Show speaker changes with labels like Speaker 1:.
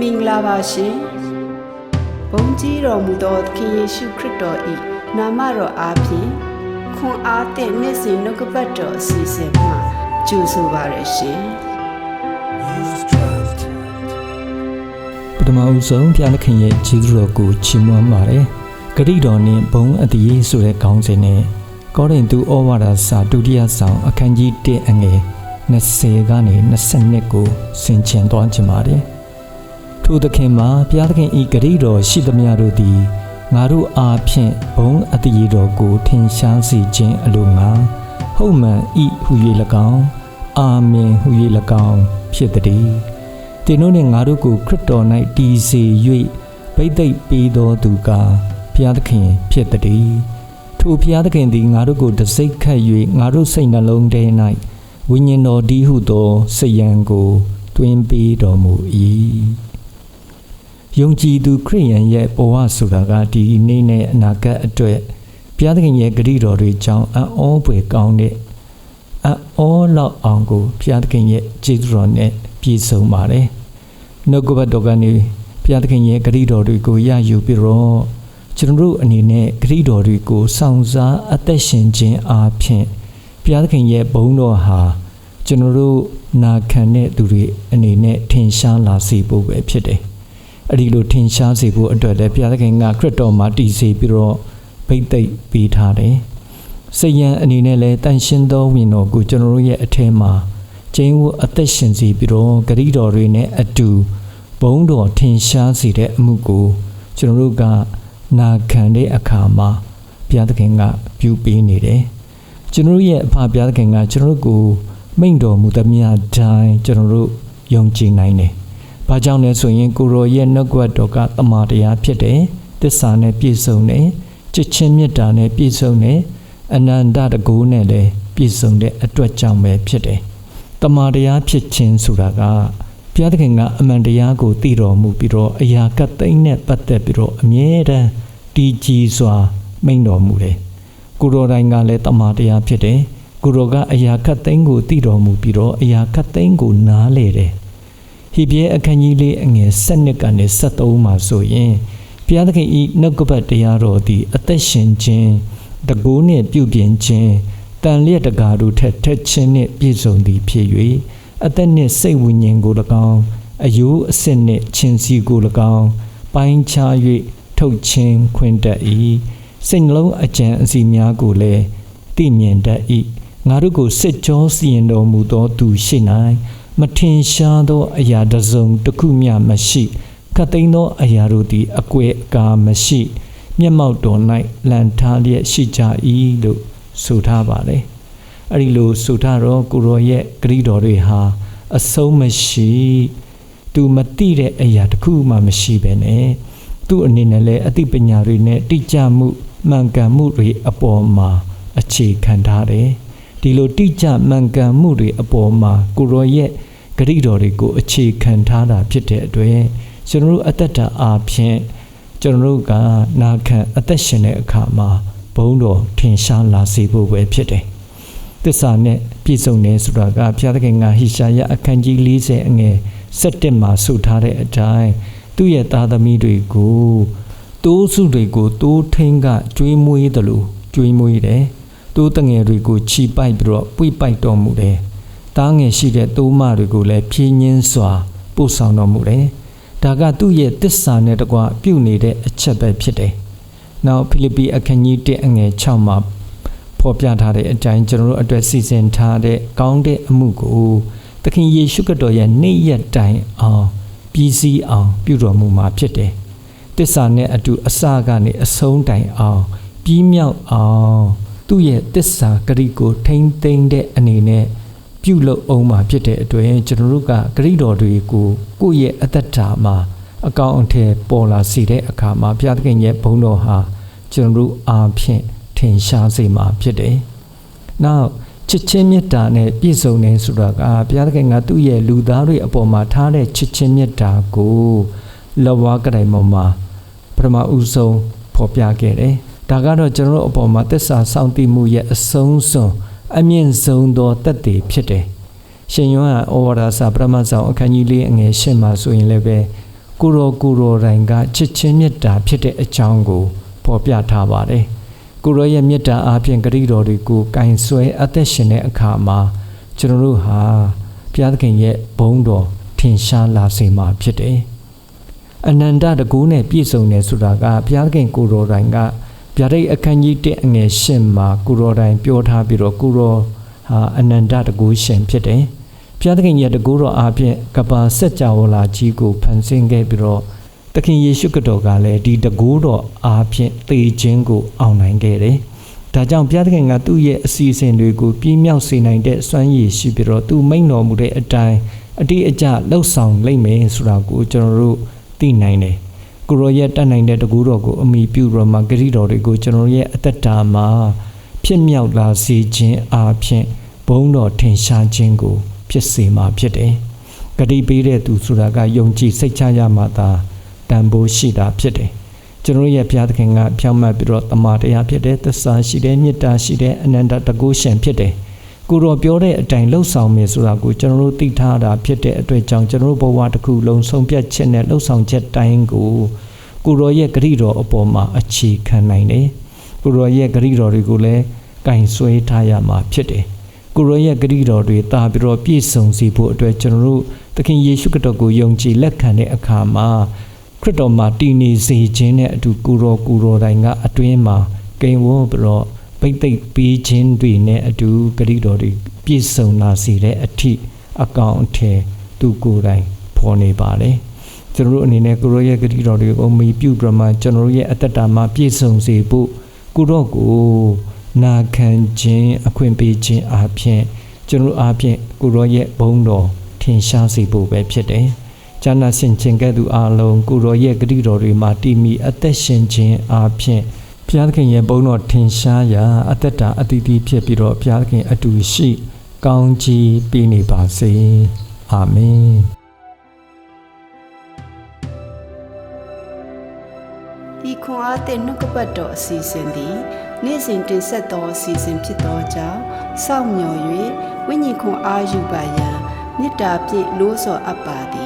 Speaker 1: မင်္ဂလာပါရှင်ဘုန်းကြီးတော်မူသောသခင်ယေရှုခရစ်တော်၏နာမတော်အားဖြင့်ခွန်အားသည့်နေ့စဉ်နှုတ်ကပတ်တော်အစီအစဉ်မှာကြိုဆိုပါရရှင်
Speaker 2: ပထမဦးဆုံးဘုရားသခင်ရဲ့ခြေတော်ကိုချီးမွမ်းပါတယ်။ဂရိတော်နှင့်ဘုံအတရေဆိုတဲ့ခေါင်းစဉ်နဲ့ကောရိန္သုဩဝါဒစာဒုတိယဆောင်အခန်းကြီး1အငယ်20ကနေ22ကိုဆင်ခြင်သွားခြင်းပါတယ်။ ထိုသခင်မှာဘုရားသခင်ဤဂရိတော်ရှိသမျှတို့သည်ငါတို့အားဖြင့်ဘုံအတရေတော်ကိုထင်ရှားစေခြင်းအလိုငါဟုတ်မှန်ဤဟု၍၎င်းအာမင်ဟု၍၎င်းဖြစ်တည်းသင်တို့နှင့်ငါတို့ကိုခရစ်တော်၌တည်စေ၍ဗိသိက်ပေးတော်သူကဘုရားသခင်ဖြစ်တည်းထိုဘုရားသခင်သည်ငါတို့ကိုတစိ့ခတ်၍ငါတို့စိတ်နှလုံးထဲ၌ဝိညာဉ်တော်ဒီဟုသောစိတ်ယံကိုတွင်ပေးတော်မူ၏ ယုံကြည်သူခရိယန်ရဲ့ဘဝဆိုတာကဒီနေ့နဲ့အနာဂတ်အတွက်ဘုရားသခင်ရဲ့ဂရုတော်တွေကြောင့်အံ့ဩဖွယ်ကောင်းတဲ့အံ့ဩလောက်အောင်ကိုဘုရားသခင်ရဲ့ကျေးဇူးတော်နဲ့ပြည့်စုံပါတယ်။နှုတ်ကပတ်တော်ကနေဘုရားသခင်ရဲ့ဂရုတော်တွေကိုရယူပြီးတော့ကျွန်တော်တို့အနေနဲ့ဂရုတော်တွေကိုစောင့်စားအသက်ရှင်ခြင်းအားဖြင့်ဘုရားသခင်ရဲ့ဘုန်းတော်ဟာကျွန်တော်တို့နာခံတဲ့သူတွေအနေနဲ့ထင်ရှားလာစေဖို့ပဲဖြစ်တယ်။ အဲ့ဒီလိုထင်ရှားစေဖို့အတွက်လည်းဘုရားသခင်ကခရစ်တော်မှာတည်စေပြီးတော့ဗိတ်သိက်ပေးထားတယ်။စိတ်ယံအနေနဲ့လည်းတန်ရှင်းသောဝိညာဉ်တော်ကိုကျွန်တော်တို့ရဲ့အထက်မှာကျင်းဝအသက်ရှင်စီပြီးတော့ဂရိတော်တွေနဲ့အတူဘုံတော်ထင်ရှားစေတဲ့အမှုကိုကျွန်တော်တို့ကနာခံတဲ့အခါမှာဘုရားသခင်ကပြုပေးနေတယ်။ကျွန်တော်တို့ရဲ့အဖဘုရားသခင်ကကျွန်တော်တို့ကိုမိန့်တော်မူသမျှတိုင်းကျွန်တော်တို့ယုံကြည်နိုင်တယ်။ ဘာကြောင့်လဲဆိုရင်ကိုရောရဲ့နှုတ်ကပတ်တော်ကတမန်တရားဖြစ်တယ်။သစ္စာနဲ့ပြည့်စုံတယ်။ချစ်ချင်းမေတ္တာနဲ့ပြည့်စုံတယ်။အနန္တတကူနဲ့လည်းပြည့်စုံတဲ့အတွက်ကြောင့်ပဲဖြစ်တယ်။တမန်တရားဖြစ်ခြင်းဆိုတာကဘုရားသခင်ကအမှန်တရားကိုသိတော်မူပြီးတော့အရာကတ်သိမ်းနဲ့ပတ်သက်ပြီးတော့အမြဲတမ်းတည်ကြည်စွာမိန့်တော်မူတယ်။ကိုရောတိုင်းကလည်းတမန်တရားဖြစ်တယ်။ကိုရောကအရာကတ်သိမ်းကိုသိတော်မူပြီးတော့အရာကတ်သိမ်းကိုနားလေတယ်။ ဟိပြဲအခန်းကြီးလေးအငယ်7ကနေ73မှာဆိုရင်ဘုရားသခင်ဤနှုတ်ကပတ်တရားတော်သည်အသက်ရှင်ခြင်းတကူးနှင့်ပြုပြင်ခြင်းတန်လျက်တကာတို့ထက်ထက်ချင်းနှင့်ပြည့်စုံသည်ဖြစ်၍အသက်နှင့်စိတ်ဝိညာဉ်ကို၎င်းအယိုးအစစ်နှင့်ခြင်းစီကို၎င်းပိုင်းခြား၍ထုတ်ခြင်းခွင့်တတ်၏စိတ်နှလုံးအကြံအစီများကိုလည်းသိမြင်တတ်၏ငါတို့ကိုစစ်ကြောစီရင်တော်မူသောသူရှိ၌ မထင်ရှားသောအရာတစ်စုံတစ်ခုမျှမရှိခတ်သိမ်းသောအရာတို့သည်အကွယ်အကာမရှိ မျက်မှောက်တော်၌လန်ထားလျက်ရှိကြ၏လို့ဆိုထားပါတယ်။အဲ့ဒီလိုဆိုထားတော့ကိုရောရဲ့ဂရိတော်တွေဟာအဆုံးမရှိသူမသိတဲ့အရာတစ်ခုမှမရှိပဲနဲ့သူ့အနေနဲ့လည်းအသိပညာတွေနဲ့တိကျမှုမှန်ကန်မှုတွေအပေါ်မှာအခြေခံထားတယ်။ ဒီလိုတိကျမှန်ကန်မှုတွေအပေါ်မှာကိုရောရဲ့ဂရိတော်တွေကိုအခြေခံထားတာဖြစ်တဲ့အတွက်ကျွန်တော်တို့အသက်တာအားဖြင့်ကျွန်တော်တို့ကနာခံအသက်ရှင်တဲ့အခါမှာဘုံတော်ထင်ရှားလာစေဖို့ပဲဖြစ်တယ်။သစ္စာနဲ့ပြည့်စုံတယ်ဆိုတာကဘုရားသခင်ကဟိရှာယအခန်းကြီး40အငယ်7မှာဆိုထားတဲ့အတိုင်းသူ့ရဲ့သားသမီးတွေကိုတိုးစုတွေကိုတိုးထင်းကကျွေးမွေးတယ်လို့ကျွေးမွေးတယ်။ တိုးတငယ်တွေကိုခြိပိုက်ပြီးတော့ပွိပိုက်တော်မူတယ်။သားငယ်ရှိတဲ့တိုးမတွေကိုလည်းဖြင်းညင်းစွာပို့ဆောင်တော်မူတယ်။ဒါကသူ့ရဲ့တစ္ဆာနဲ့တကွပြုတ်နေတဲ့အချက်ပဲဖြစ်တယ်။နောက်ဖိလိပ္ပိအခန်းကြီး1အငယ်6မှာဖော်ပြထားတဲ့အတိုင်းကျွန်တော်တို့အတွက်စီစဉ်ထားတဲ့ကောင်းတဲ့အမှုကိုသခင်ယေရှုခရစ်တော်ရဲ့နေ့ရက်တိုင်အောင်ပြီးစီးအောင်ပြုတော်မူမှာဖြစ်တယ်။တစ္ဆာနဲ့အတူအစကနေအဆုံးတိုင်အောင်ပြီးမြောက်အောင် သူ့ရဲ့တစ္ဆာဂရိကိုထိမ့်သိမ့်တဲ့အနေနဲ့ပြုလုပ်အောင်မှာဖြစ်တဲ့အတွက်ကျွန်တော်တို့ကဂရိတော်တွေကိုကိုယ့်ရဲ့အသက်တာမှာအကောင့်အထည်ပေါ်လာစေတဲ့အခါမှာဘုရားသခင်ရဲ့ဘုန်းတော်ဟာကျွန်တော်တို့အားဖြင့်ထင်ရှားစေမှာဖြစ်တယ်။နောက်ချစ်ချင်းမေတ္တာနဲ့ပြည့်စုံတယ်ဆိုတာကဘုရားသခင်ကသူ့ရဲ့လူသားတွေအပေါ်မှာထားတဲ့ချစ်ချင်းမေတ္တာကိုလဝါကတိုင်ပေါ်မှာပထမဦးဆုံးဖော်ပြခဲ့တယ်။ ဒါကတော့ကျွန်တော်တို့အပေါ်မှာသစ္စာစောင့်တည်မှုရဲ့အဆုံးစွန်အမြင့်ဆုံးသောတတ်တည်ဖြစ်တယ်။ရှင်ယောဟန်ဩဝါဒစာပထမဆုံးအခန်းကြီးလေးအငယ်၈မှာဆိုရင်လည်းပဲဝကိုရောကိုရောတိုင်းကချစ်ချင်းမေတ္တာဖြစ်တဲ့အကြောင်းကိုဖော်ပြထားပါတယ်ကိုရောရဲ့မေတ္တာအားဖြင့်ဂရိတော်တွေကိုကင်ဆွဲအသက်ရှင်တဲ့အခါမှာကျွန်တော်တို့ဟာဘုရားသခင်ရဲ့ဘုန်းတော်ထင်ရှားလာစေမှာဖြစ်တယ်အနန္တတကူနဲ့ပြည့်စုံတယ်ဆိုတာကဘုရားသခင်ကိုရောတိုင်းက ဗျာဒိတ်အခန်းကြီး1အငယ်8မှာကိုရောတိုင်းပြောထားပြီးတော့ကိုရောဟာအနန္တတကူရှင်ဖြစ်တယ်ဘုရားသခင်ရဲ့တကူတော်အားဖြင့်ကပ္ပါစัจ java လာကြီးကိုဖန်ဆင်းခဲ့ပြီးတော့သခင်ယေရှုခရစ်တော်ကလည်းဒီတကူတော်အားဖြင့်သေခြင်းကိုအောင်နိုင်ခဲ့တယ်။ဒါကြောင့်ဘုရားသခင်ကသူ့ရဲ့အစီအစဉ်တွေကိုပြည့်မြောက်စေနိုင်တဲ့စွမ်းရည်ရှိပြီးတော့သူမိန့်တော်မူတဲ့အတိုင်းအတိအကျလှုပ်ဆောင်လိမ့်မယ်ဆိုတာကိုကျွန်တော်တို့သိနိုင်တယ်။ ကိုရောရဲ့တတ်နိုင်တဲ့တကူတော်ကိုအမိပြုတော်မှာဂရိတော်တွေကိုကျွန်တော်ရဲ့အသက်တာမှာဖြစ်မြောက်လာစေခြင်းအားဖြင့်ဘုန်းတော်ထင်ရှားခြင်းကို ဖြစ်စေမှာဖြစ်တယ်။ဂတိပေးတဲ့သူဆိုတာကယုံကြည်စိတ်ချရမှသာတန်ဖိုးရှိတာဖြစ်တယ်။ကျွန်တော်ရဲ့ဘုရားသခင်ကဖြောင့်မတ်ပြီးတော့တမန်တရားဖြစ်တဲ့သစ္စာရှိတဲ့မေတ္တာရှိတဲ့အနန္တတကုရှင်ဖြစ်တယ်။ ကိုတော်ပြောတဲ့အတိုင်းလှုပ်ဆောင်မယ်ဆိုတာကိုကျွန်တော်တို့သိထားတာဖြစ်တဲ့အတွက်ကြောင့်ကျွန်တော်တို့ဘဝတစ်ခုလုံးဆုံးဖြတ်ချက်နဲ့လှုပ်ဆောင်ချက်တိုင်းကိုကိုတော်ရဲ့ဂရိတော်အပေါ်မှာအခြေခံနိုင်တယ်။ကိုတော်ရဲ့ဂရိတော်တွေကိုလည်းကင်ဆွဲထားရမှာဖြစ်တယ်။ကိုရောရဲ့ဂရိတော်တွေတာပြီးတော့ပြည့်စုံစေဖို့အတွက်ကျွန်တော်တို့သခင်ယေရှုခရစ်တော်ကိုယုံကြည်လက်ခံတဲ့အခါမှာခရစ်တော်မှာတည်နေစေခြင်းနဲ့အတူကိုရောကိုရောတိုင်းကအတွင်းမှာကိန်ဝတ်ပြီးတော့ ပိတ်သိပ်ပေးခြင်းတွေနဲ့အတူဂရိတော်တွေပြည့်စုံလာစေတဲ့အထိအကောင်အထည်သူကိုယ်တိုင်ဖော်နေပါတယ်ကျွန်တော်တို့အနေနဲ့ကိုရောရဲ့ဂရိတော်တွေကိုမီပြုပြမှကျွန်တော်တို့ရဲ့အသက်တာမှာပြည့်စုံစေဖို့ကိုရောကိုနာခံခြင်းအခွင့်ပေးခြင်းအားဖြင့်ကျွန်တော်အားဖြင့်ကိုရောရဲ့ဘုန်းတော်ထင်ရှားစေဖို့ပဲဖြစ်တယ်။ဉာဏ်ဆင်ခြင်းကဲ့သို့အားလုံးကိုရောရဲ့ဂရုတော်တွေမှာတည်မီအသက်ရှင်ခြင်းအားဖြင့် ဘုရားသခင်ရဲ့ဘုန်းတော်ထင်ရှားရာအသက်တာအတည်တည်ဖြစ်ပြီးတော့ဘုရားသခင်အတူရှိ ကောင်းချီးပေးနေပါစေ။အာမင်။
Speaker 1: ဤခွန်အားသည့်နှုတ်ကပတ်တော်အစီအစဉ်သည်နေ့စဉ်တင်ဆက်သောအစီအစဉ်ဖြစ်သောကြောင့်စောင့်မျှော်၍ဝိညာဉ်ခွန်အားယူပါရန်မေတ္တာဖြင့်လို့ဆော်အပ်ပါသည်